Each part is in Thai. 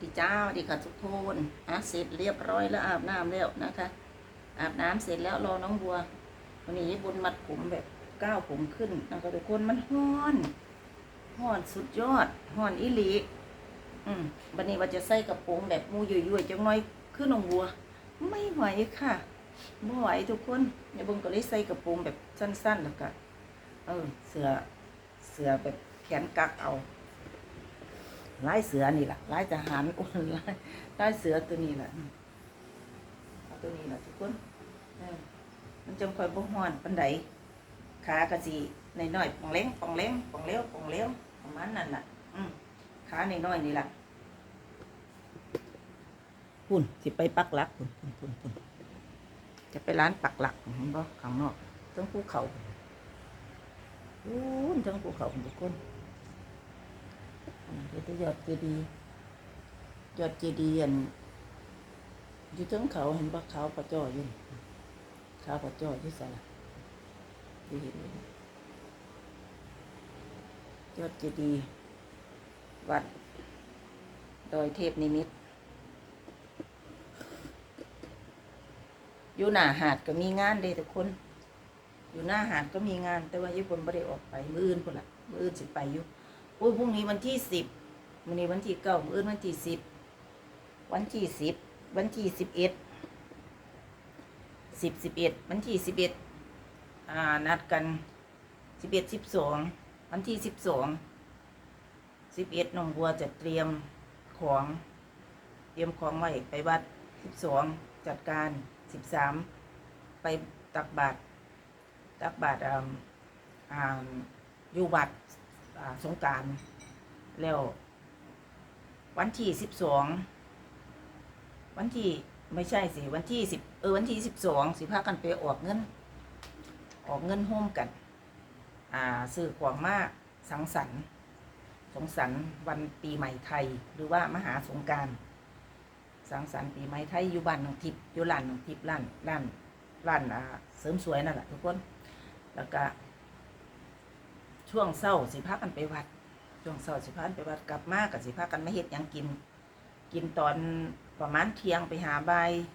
ดีจ้าดีค่ะทุกคนอะเสร็จเรียบร้อยแล้วอาบน้ำแล้วนะคะ อาบน้ำเสร็จแล้วรอน้องบัววันนี้บุญมัดผมแบบก้าวผมขึ้นนะคะทุกคนมันฮ้อนฮ้อนสุดยอดฮ้อนอีหลีอืมวันนี้ว่าจะใส่กระโปรงแบบมูยุ่ยๆจังน้อยขึ้นน้องบัว ไม่ไหวค่ะไม่ไหวทุกคนเดี๋ยวบุญก็เลยใส่กระโปรงแบบสั้นๆแล้วก็เออเสือเสือแบบแขนกักเอา ลายเสือนี่แหละลายทหารอ้วนลายลายเสือตัวนี้แหละตัวนี้แหละทุกคนมันจังคอยบ่ฮ้อนปานใดขากระสิน้อยปองเล้งปองเล้งปองเลี้ยวปองเลี้ยวประมาณนั้นล่ะ อืมขาในน้อยนี่ล่ะพุ่นสิไปปักหลักพุ่นพุ่นพุ่นพุ่นจะไปร้านปักหลักเห็นบ่ข้างนอกทั้งภูเขาพุ่นทั้งภูเขาทุกคน เดี๋ยวจะยอดเจดีย์ยอดเจดีย์อันอยู่ทั้งเขาเห็นบ่เขาประจออยู่นี่ข้าวผัดจ่อยที่ส่ละดูเห็นยอดเจดีย์วัดดอยเทพนิมิตอยู่หน้าหาดก็มีงานเด้ทุกคน อยู่หน้าหาดก็มีงาน แต่ว่าญี่ปุ่นไม่ได้ออกไป มืออื่นพุ่นละมืออื่นสิไปอยู่ โอ้ยพรุ่งนี้วันที่สิบวันนี้วันที่เก้ามืออื่นวันที่สิบวันที่สิบวันที่สิบเอ็ดสิบสิบเอ็ดวันที่สิบเอ็ดอ่านัดกันสิบเอ็ดสิบสองวันที่สิบสองสิบเอ็ดน้องบัวจะเตรียมของเตรียมของไว้ไปวัดสิบสองจัดการสิบสามไปตักบาตรตักบาตรอ่าอ่าอยู่วัด อ่าสงการแล้ว วันที่สิบสองวันที่ไม่ใช่สิวันที่สิบเออวันที่สิบสองสิพากันไปออกเงิน ออกเงินโฮมกัน อ่าซื้อของมากสังสรรค์สงสรรค์วันปีใหม่ไทย หรือว่ามหาสงการสังสรรค์ปีใหม่ไทยอยู่บ้านน้องทิพย์อยู่ร้านน้องทิพย์ร้านร้านร้านอ่าเสริมสวยนั่นแหละทุกคน แล้วก็ ช่วงเศร้าสิพากันไปวัด ช่วงเศร้าสิพากันไปวัดกลับมากับสิพากันไม่เฮ็ดหยังกิน กินตอนประมาณเที่ยงไปหาใบ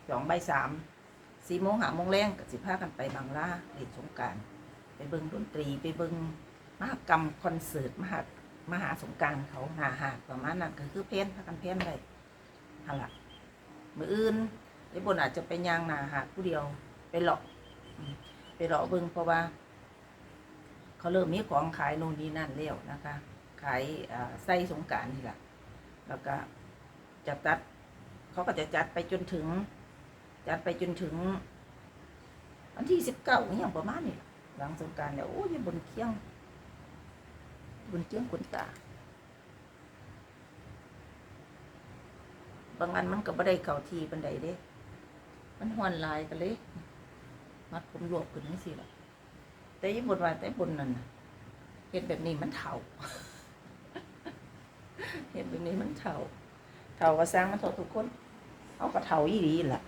สองใบสามสี่โมงหาโมงแรงกับสิพากันไปบางล่าเล่นสงการไปเบิงดนตรีไปเบิงมหกรรมคอนเสิร์ตมหามหาสงการเขาหาหาประมาณนั้นก็คือเพ้นพากันเพ้นไปฮะละมืออื่นไอ้บนอาจจะไปย่างหนาหาผู้เดียวไปหลอกไปหลอกเบิงเพราะว่า เขาเริ่มมีของขายโน่นนี่นั่นแล้วนะคะ ขายไส้สงการนี่แหละแล้วก็จะตัด เขาก็จะจัดไปจนถึง จัดไปจนถึง วันที่สิบเก้าอย่างประมาณนี้ล่ะหลังสงการเนี่ยโอ้ยบนเคียง บนเคียงขนตาบางอันมันก็บ่ได้เข่าทีปันใดเด้ มันหวนลายกันเลย มัดผมรวบขึ้นนี่สิล่ะ แต่ยี่บนว่าแต่บนนั่นน่ะเห็นแบบนี้มันเถ่าเห็นแบบนี้มันเถ่าเท่าก็สร้างมันเท่าทุกคนเขาก็เท่าอีหลีล่ะ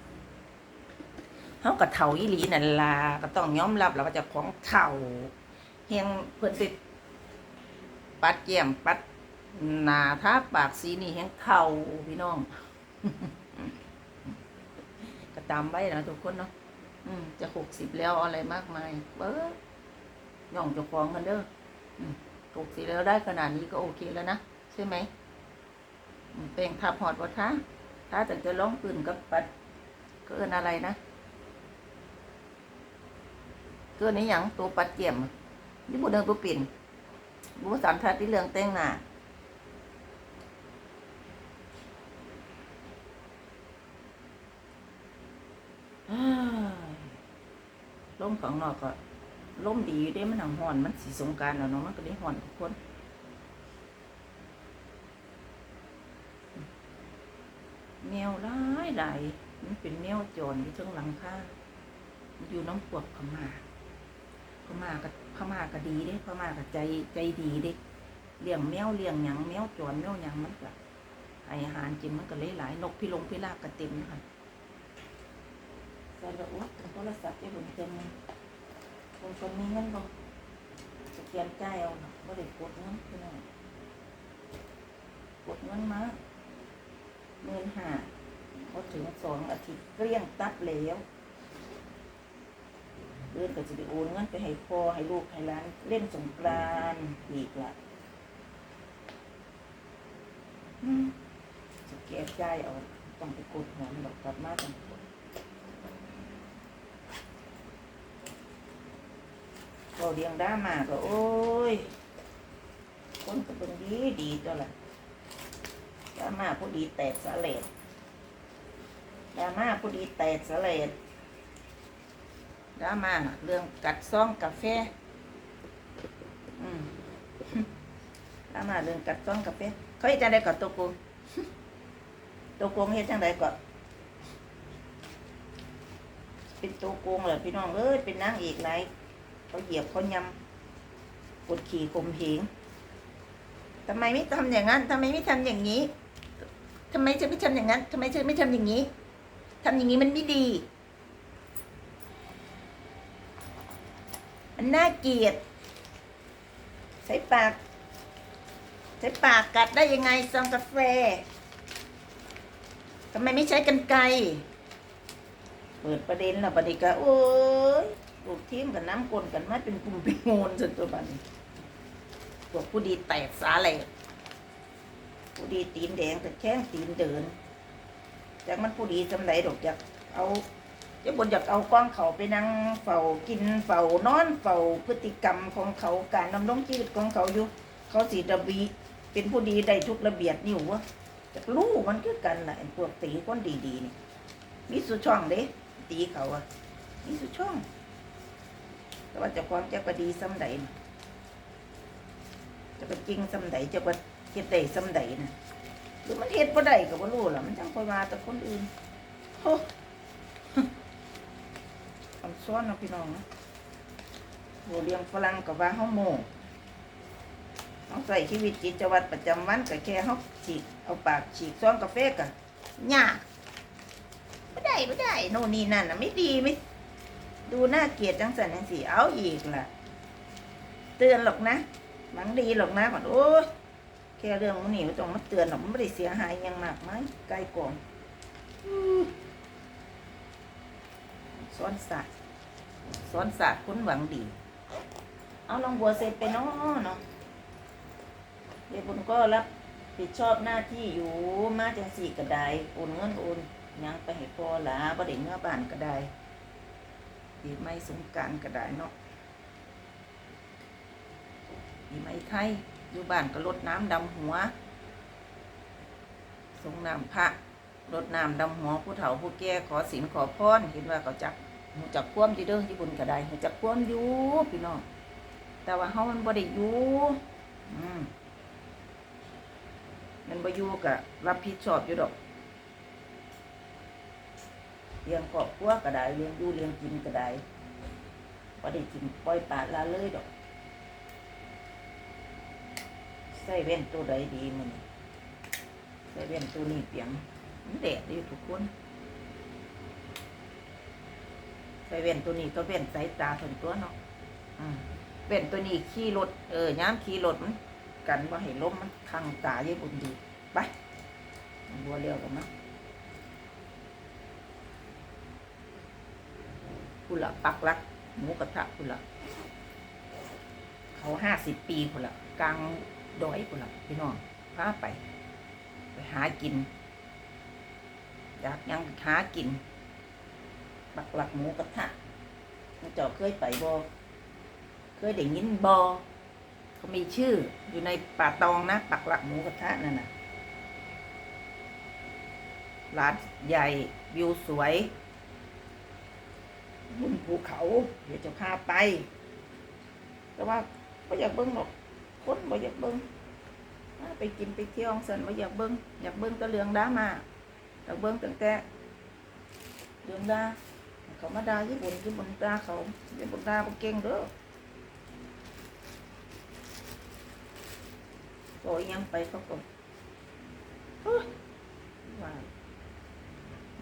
เขาก็เท่าอีหลีนั่นล่ะก็ต้องยอมรับแล้วว่าจะของเท่าเฮียงเพื่อนติดปัดแก้มปัดหนาทาปากสีนี่เฮียงเท่าพี่น้องก็ตามไว้นะทุกคนเนาะจะหกสิบแล้วอะไรมากมายเบ้อ ย่องจะฟ้องกันเด้อหกสิบแล้วได้ขนาดนี้ก็โอเคแล้วนะ ใช่ไหมแป้งทับหอดวัท้าถ้าแต่จะร้องปืนกับปัดก็เอินอะไรนะเกินนี้หยังตัวปัดเกี่ยมนี่บุเดิงตัวปิ่นบุสันทัดที่เรื่องแต่งหนาอ้ายล่มของนอกก็ ล่มดีอยู่เด้มันหนังห่อนมันสีสงการแล้วเนาะมันก็ได้ห่อนทุกคนแมวร้ายหลายมันเป็นแมวจรอยู่เชิงหลังคาอยู่น้องปวกพม่าพม่าก็พม่าก็ดีเด้พม่าก็ใจใจดีเด้เลี้ยงแมวเลี้ยงหยังแมวจรแมวหยังมันก็ให้อาหารกินมันก็เลยหลายนกพี่ลงพี่ลากก็เต็มค่ะใส่ละโอ๊ตโทรศัพท์ที่ผมเต็ม คนคนนี้เงินบ่สแกนจ่ายเอาเนาะบ่ได้กดเงินพี่น้องกดเงินมาห้าเขาถึงสองอาทิตย์เกลี้ยงตับแล้วเดือนก็จะไปโอนเงินไปให้พ่อให้ลูกให้หลาน เล่นสงกรานต์อีกละจะแก้ใจายเอาต้องไปกดหัวมันดอกกลับมาต้องกด เราเลี้ยงได้มาก็โอ้ย คนก็เป็นดีดีตัวละดรามาผู้ดีแตกสะเลดดรามาผู้ดีแตกสะเลดดรามาเรื่องกัดซ่องกาแฟ อืมดรามาเรื่องกัดซ่องกาแฟเขาเฮ็ดจังไดก่อนตัวโกงตัวโกงเฮ็ดจังไดก่อนเป็นตัวโกงเหรอพี่น้องเอ้ยเป็นนางเอกไหน เขาเหยียบเขายำกดขี่ข่มเหงทำไมไม่ทำอย่างนั้นทำไมไม่ทำอย่างนี้ทำไมจะไม่ทำอย่างนั้นทำไมจะไม่ทำอย่างนี้ทำอย่างนี้มันไม่ดี มันน่าเกลียด ใช้ปาก ใช้ปากกัดได้ยังไงซองกาแฟทำไมไม่ใช้กันไกรเปิดประเด็นแล้วประเด็นก็โอ้ย ลูกทีมกับน้ำกลนกันมาเป็นกลุ่มเป็นโงนจนตัวบัดนพวกผู้ดีแตกสาแหลกผู้ดีตีนแดงแต่แข้งตีนเดินจากมันผู้ดีจำไรดอกอยากเอาจะบนอยากเอากว้างเขาไปนั่งเฝ้ากินเฝ้านอนเฝ้าพฤติกรรมของเขาการดำรงชีวิตของเขาอยู่ เขาสีระบีเป็นผู้ดีได้ทุกระเบียบนิ่ววะจากรู้มันคือกันแหละพวกตีคนดีๆนี่มีสุช่องเด้ตีเขาอะมีสุช่อง แต่ว่าเจะความจะประดีซ้ำใดนะจะเป็นจริงสำใดจะเป็นเฮ็ดได้ำใดนะหรือมันเฮ็ดบ่ได้ก็บ่รู้ล่ะมันจังค่อยมาแต่คนอื่นโอ้คำซ้อนเนาะพี่น้องนะโหเลี้ยงฝรั่งก็ว่าเฮาโม่เฮาใส่ชีวิตจิตวัตรประจำวันก็แค่เฮาฉีกเอาปากฉีกซ้อนกาแฟก็ยากบ่ได้บ่ได้ โน่นนี่นั่นน่ะไม่ดีไม่ ดูน่าเกลียดจังสันจังสีเอาอีกล่ะ เตือนหรอกนะหวังดีหรอกนะก่อนโอ้ยแค่เรื่องมันนี่ไม่ต้องมาเตือนหรอกมันไม่ได้เสียหายยังมากไหมไกลกองอื้อนสัตว์สอนสัตว์คนหวังดี เอาลองบัวเสร็จไปเนาะเนาะเดี๋ยวบุญก็รับผิดชอบหน้าที่อยู่มาจังสี่ก็ไดโอนเงินโอนยังไปให้พอหลาบ่ได้เงื่อบ้านก็ได ปีไม่สงการก็ได้เนาะปีใหม่ไทยอยู่บ้านก็ลดน้ำดำหัว สงน้ำพระลดน้ำดำหัวผู้เฒ่าผู้แก่ขอศีลขอพรเห็นว่าเขาจักหูจักคว่ำที่เด้อที่บุญก็ได้หูจักคว่ำอยู่พี่น้องแต่ว่าเฮามันบ่ได้อยู่อืมมันบ่อยู่ก็รับผิดชอบอยู่ดอก เลี้ยงครอบครัวก็ได้เลี้ยงอยู่เลี้ยงกินก็ได้บ่ได้กินปล่อยปละละเลยดอกใส่แว่นตัวใดดีมันใส่แว่นตัวนี้เปียงมันแดดดีทุกคนใส่แว่นตัวนี้ตัวแว่นสายตาส่วนตัวเนาะอืมแว่นตัวนี้ขี่รถเออย่ามขี่รถมันกันว่าให้ล้มมันคังตาเยอะบุญดีไปบัวเลี้ยวกันมั้ คุณละปักหลักหมูกระทะคุณละเขาห้าสิบปีคุณละกลางดอยพุ่นล่ะพี่น้องพาไป ไปหากิน อยากยังหากินบักหลักหมูกระทะมันเจ้าเคยไปบอเคยได้ยินบอเขามีชื่ออยู่ในป่าตองนะปักหลักหมูกระทะนั่นน่ะร้านใหญ่วิวสวย บนภูเขา เดี๋ยวจะพาไป แต่ว่าก็อยากเบิ้งหรอกคนบ่อยากเบิ่งไปกินไปเที่ยวจั่งซั่นบ่อยากเบิ่งอยากเบิ่งต่เรื่องดรามาอยากเบิ่งตั้งแต่เรื่องด่าเขามาด่าญี่ปุ่นญี่ปุ่นดาเขาญี่ปุ่นด่าบ่เก่งเด้อก็อีหยังไปเขาก็เฮ้ยว่า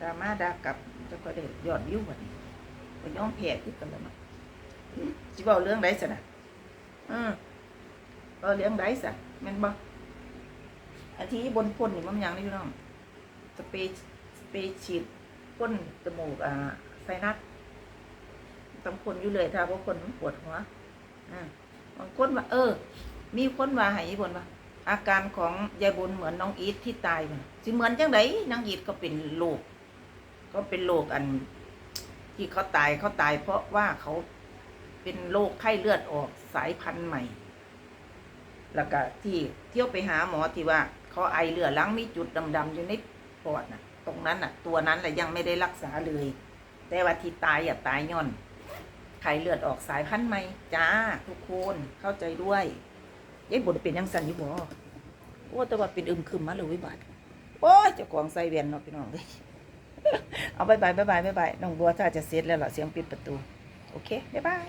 ดราม่าด่ากลับจะก็ได้ยอดวิวบัดนี้ ก็ยอมแพ้คือกันแล้วเนาะอืมสิเว้าเรื่องใดซะน่ะอืมก็เลี้ยงได้สักแม่นบ่อาทิบนพ่นนี่มันยังนี่พี่น้องสเปรย์สเปรย์ฉีดพ่นจมูกอ่าไซนัสต้องคนอยู่เลยถ้าเพราะคนมันปวดหัวอ่าบางคนว่าเออ มีคนว่าให้บนว่าอาการของยายบุญเหมือนน้องอีทที่ตายมันสิเหมือนจังไดน้องอีทก็เป็นโรคก็เป็นโรคอัน ที่เขาตายเขาตายเพราะว่าเขาเป็นโรคไข้เลือดออกสายพันธุ์ใหม่ แล้วก็ที่เที่ยวไปหาหมอที่ว่าเขาไอเลือดลังมีจุดดำๆอยู่ในปอดน่ะ ตรงนั้นน่ะ ตัวนั้นแหละยังไม่ได้รักษาเลย แต่ว่าที่ตายอย่าตายย่อนไข้เลือดออกสายพันธุ์ใหม่จ้าทุกคนเข้าใจด้วยยายบุญเป็นยังสันอยู่บ่โอ้แต่ว่าเป็นอึมครึมมาเลยวิบัติโอ้ยเจ้าของใส่เวียนเนาะพี่น้องเอ้ย เอาบายบายบายบายบายน้องบัวถ้าจะเสร็จแล้วเหรอเสียงปิดประตู โอเคบายบาย